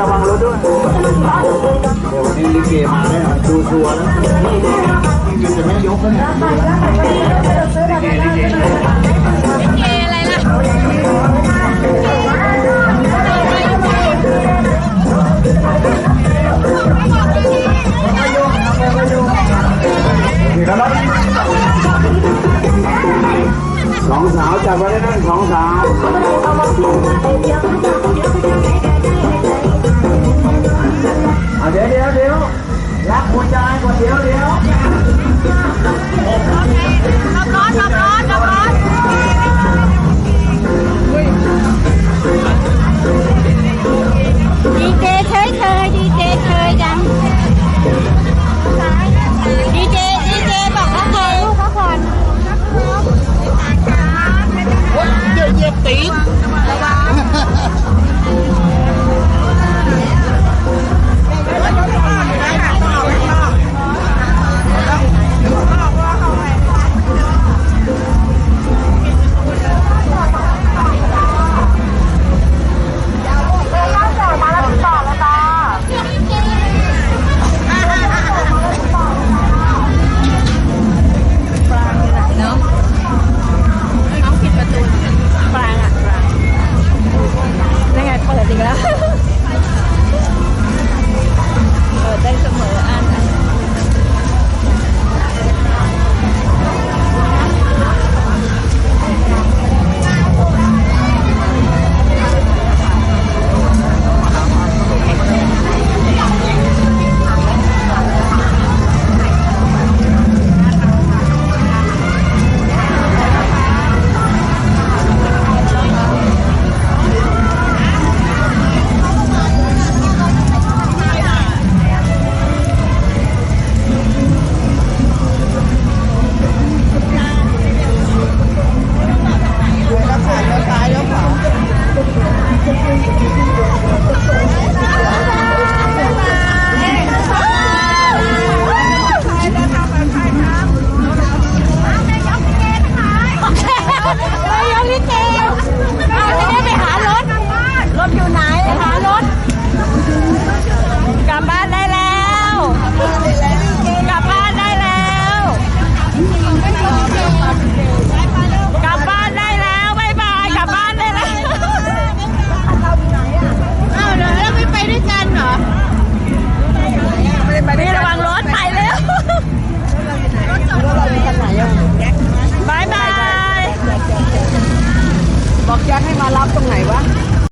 ระวังรถด้วยเดี๋ยววันนี้ลิเกมาแน่นดูชัวร์แล้วนี่จะไม่ยกแล้วเนี่ยลิเกอะไรล่ะสองสาวจับไว้ได้นั่นสองสาว 怎么了